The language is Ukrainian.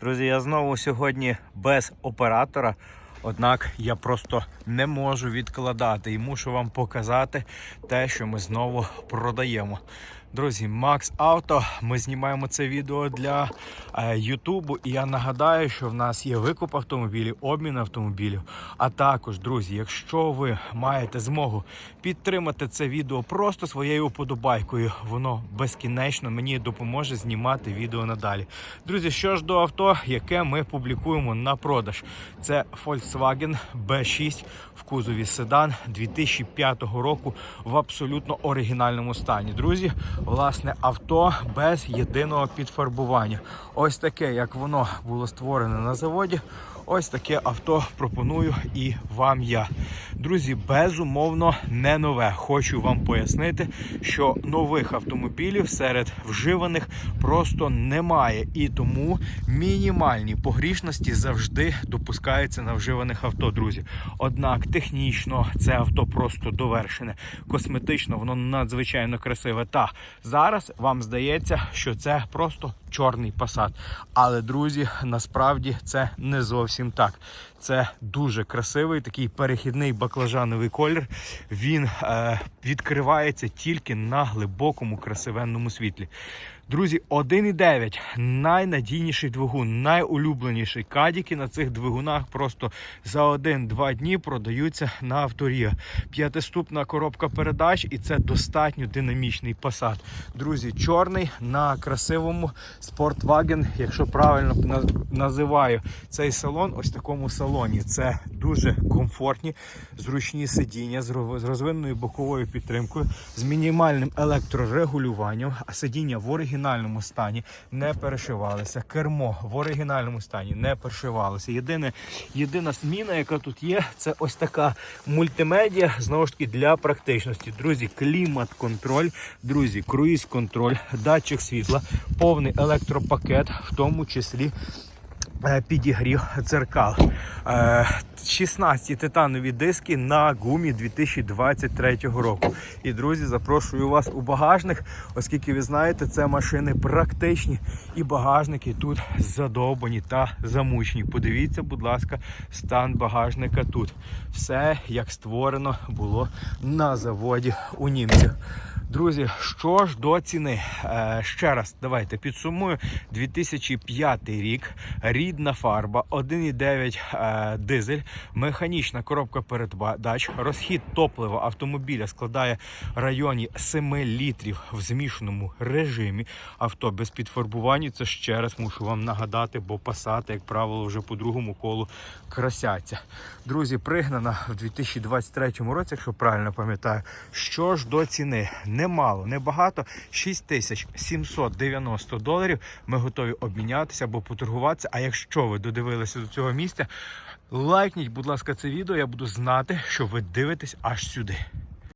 Друзі, я знову сьогодні без оператора. Однак я просто не можу відкладати і мушу вам показати те, що ми знову продаємо. Друзі, Max Auto, ми знімаємо це відео для е, Ютубу. І я нагадаю, що в нас є викуп автомобілів, обмін автомобілів. А також, друзі, якщо ви маєте змогу підтримати це відео просто своєю уподобайкою, воно безкінечно мені допоможе знімати відео надалі. Друзі, що ж до авто, яке ми публікуємо на продаж, це Volkswagen B6 в кузові седан 2005 року в абсолютно оригінальному стані. Друзі, власне, авто без єдиного підфарбування. Ось таке, як воно було створене на заводі. Ось таке авто пропоную і вам я. Друзі, безумовно, не нове. Хочу вам пояснити, що нових автомобілів серед вживаних просто немає. І тому мінімальні погрішності завжди допускаються на вживаних авто, друзі. Однак технічно це авто просто довершене. Косметично воно надзвичайно красиве. Та зараз вам здається, що це просто чорний пасад, Але, друзі, насправді це не зовсім так. Це дуже красивий такий перехідний баклажановий колір. Він е, відкривається тільки на глибокому красивенному світлі. Друзі, 1,9 найнадійніший двигун, найулюбленіший. Кадіки на цих двигунах просто за 1-2 дні продаються на авторія. П'ятиступна коробка передач, і це достатньо динамічний посад. Друзі, чорний на красивому Sportwagen, якщо правильно називаю цей салон, ось такому салоні. Це дуже комфортні, зручні сидіння з розвиненою боковою підтримкою, з мінімальним електрорегулюванням, а сидіння в оригінальному стані не перешивалися. Кермо в оригінальному стані не перешивалося. Єдине, єдина зміна, яка тут є, це ось така мультимедіа, знову ж таки, для практичності. Друзі, клімат-контроль, друзі, круїз-контроль, датчик світла, повний електропакет, в тому числі підігрів дзеркал. Е, 16 титанові диски на гумі 2023 року. І друзі, запрошую вас у багажник, оскільки ви знаєте, це машини практичні і багажники тут задовбані та замучені. Подивіться, будь ласка, стан багажника тут. Все як створено було на заводі у німців. Друзі, що ж до ціни? Е, ще раз давайте підсумую. 2005 рік, рідна фарба, 1,9 е, дизель, механічна коробка передач, розхід топлива автомобіля складає районі 7 літрів в змішаному режимі. Авто без підфарбування. Це ще раз мушу вам нагадати, бо пасати, як правило, вже по другому колу красяться. Друзі, пригнана в 2023 році, якщо правильно пам'ятаю. Що ж до ціни? Немало, небагато. 6790 доларів. Ми готові обмінятися або поторгуватися. А якщо ви додивилися до цього місця, лайкніть, будь ласка, це відео. Я буду знати, що ви дивитесь аж сюди.